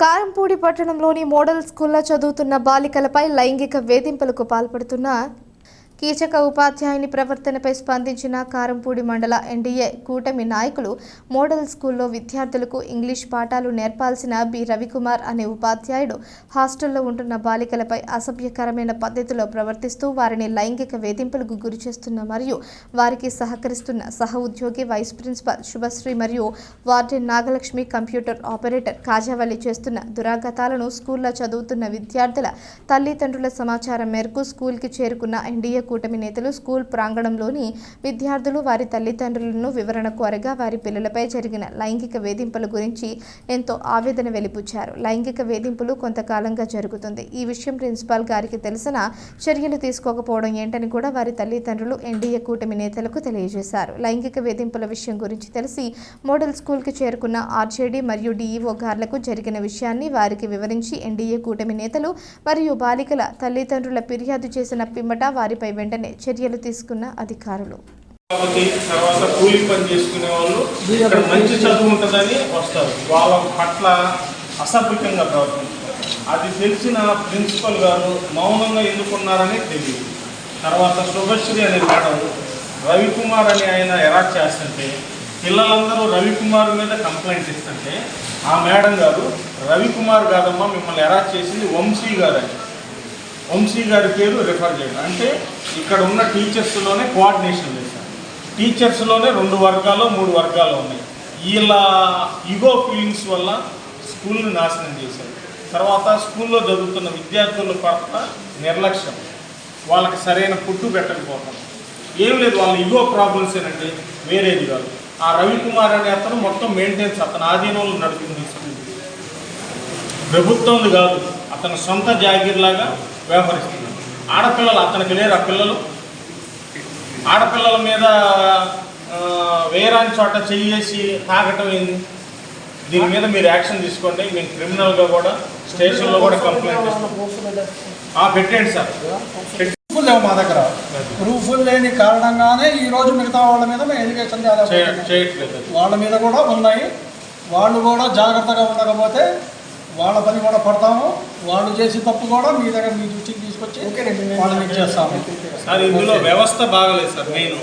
కారంపూడి పట్టణంలోని మోడల్ స్కూల్లో చదువుతున్న బాలికలపై లైంగిక వేధింపులకు పాల్పడుతున్న కీచక ఉపాధ్యాయుని ప్రవర్తనపై స్పందించిన కారంపూడి మండల ఎన్డీఏ కూటమి నాయకులు మోడల్ స్కూల్లో విద్యార్థులకు ఇంగ్లీష్ పాఠాలు నేర్పాల్సిన బి. రవికుమార్ అనే ఉపాధ్యాయుడు హాస్టల్లో ఉంటున్న బాలికలపై అసభ్యకరమైన పద్ధతిలో ప్రవర్తిస్తూ వారిని లైంగిక వేధింపులకు గురి చేస్తున్న మరియు వారికి సహకరిస్తున్న సహ ఉద్యోగి వైస్ ప్రిన్సిపల్ శుభశ్రీ మరియు warden Nagalakshmi computer operator Kajavalli చేస్తున్న దురాగతాలను స్కూల్లో చదువుతున్న విద్యార్థుల తల్లిదండ్రుల సమాచారం మేరకు స్కూల్కి చేరుకున్న ఎన్డీఏ కూటమి నేతలు స్కూల్ ప్రాంగణంలోని విద్యార్థులు వారి తల్లిదండ్రులను వివరణ కోరగా వారి పిల్లలపై జరిగిన లైంగిక వేధింపుల గురించి ఎంతో ఆవేదన వెలిపుచ్చారు. లైంగిక వేధింపులు కొంతకాలంగా జరుగుతుంది. ఈ విషయం ప్రిన్సిపాల్ గారికి తెలిసిన చర్యలు తీసుకోకపోవడం ఏంటని కూడా వారి తల్లిదండ్రులు ఎన్డీఏ కూటమి నేతలకు తెలియజేశారు. లైంగిక వేధింపుల విషయం గురించి తెలిసి మోడల్ స్కూల్కి చేరుకున్న ఆర్జేడీ మరియు డీఈఓ గార్లకు జరిగిన విషయాన్ని వారికి వివరించి ఎన్డీఏ కూటమి నేతలు మరియు బాలికల తల్లిదండ్రుల ఫిర్యాదు చేసిన పిమ్మట వారిపై వెంటనే చర్యలు తీసుకున్న అధికారులు. కాబట్టి తర్వాత కూలీ పని చేసుకునే వాళ్ళు ఇక్కడ మంచి చదువు ఉంటుందని వస్తారు. వాళ్ళ పట్ల అసభ్యంగా ప్రవర్తించారు అది తెలిసిన ప్రిన్సిపల్ గారు మౌనంగా ఎందుకున్నారని తెలియదు. తర్వాత శుభశ్రీ అనే మేడం రవికుమార్ అని ఆయన ఎలా చేస్తుంటే పిల్లలందరూ రవికుమార్ మీద కంప్లైంట్ ఇస్తుంటే ఆ మేడం గారు రవికుమార్ కాదమ్మా మిమ్మల్ని ఎరా చేసింది వంశీ గారు అని. వంశీ గారి పేరు రిఫర్ చేయడం. అంటే ఇక్కడ ఉన్న టీచర్స్లోనే కోఆర్డినేషన్ లేదు సార్ టీచర్స్లోనే రెండు వర్గాలు మూడు వర్గాలు ఉన్నాయి. వీళ్ళ ఈగో ఫీలింగ్స్ వల్ల స్కూల్ని నాశనం చేశారు. తర్వాత స్కూల్లో చదువుతున్న విద్యార్థుల పట్ల నిర్లక్ష్యం వాళ్ళకి సరైన ఫుడ్ పెట్టకపోవడం ఏం లేదు వాళ్ళ ఈగో ప్రాబ్లమ్స్ ఏంటంటే వేరేది కాదు. ఆ రవికుమార్ అనే అతను మొత్తం మెయింటెన్స్ అతను ఆధీనంలో నడుపుతుంది స్కూల్ ప్రభుత్వంది కాదు అతని సొంత జాగీర్లాగా వ్యవహరిస్తున్నాడు. ఆడపిల్లలు అతనికి లేరు ఆ పిల్లలు. ఆడపిల్లల మీద వేరాని చోట చెయ్యేసి తాగటం ఏంది? దీని మీద మీరు యాక్షన్ తీసుకోండి. మేము క్రిమినల్గా కూడా స్టేషన్లో కూడా కంప్లైంట్ ఆ, పెట్టండి సార్. లేవు మా దగ్గర. ప్రూఫ్లు లేని కారణంగానే ఈ రోజు మిగతా వాళ్ళ మీద మేము చేయట్లేదు. వాళ్ళ మీద కూడా ఉన్నాయి. వాళ్ళు కూడా జాగ్రత్తగా ఉండకపోతే వాళ్ళ పని కూడా పడతాము. వాళ్ళు చేసి తప్పు కూడా మీ దగ్గర మీ దృష్టికి తీసుకొచ్చి వాళ్ళని ఇచ్చేస్తాము సార్ ఇందులో వ్యవస్థ బాగలేదు సార్ మెయిన్.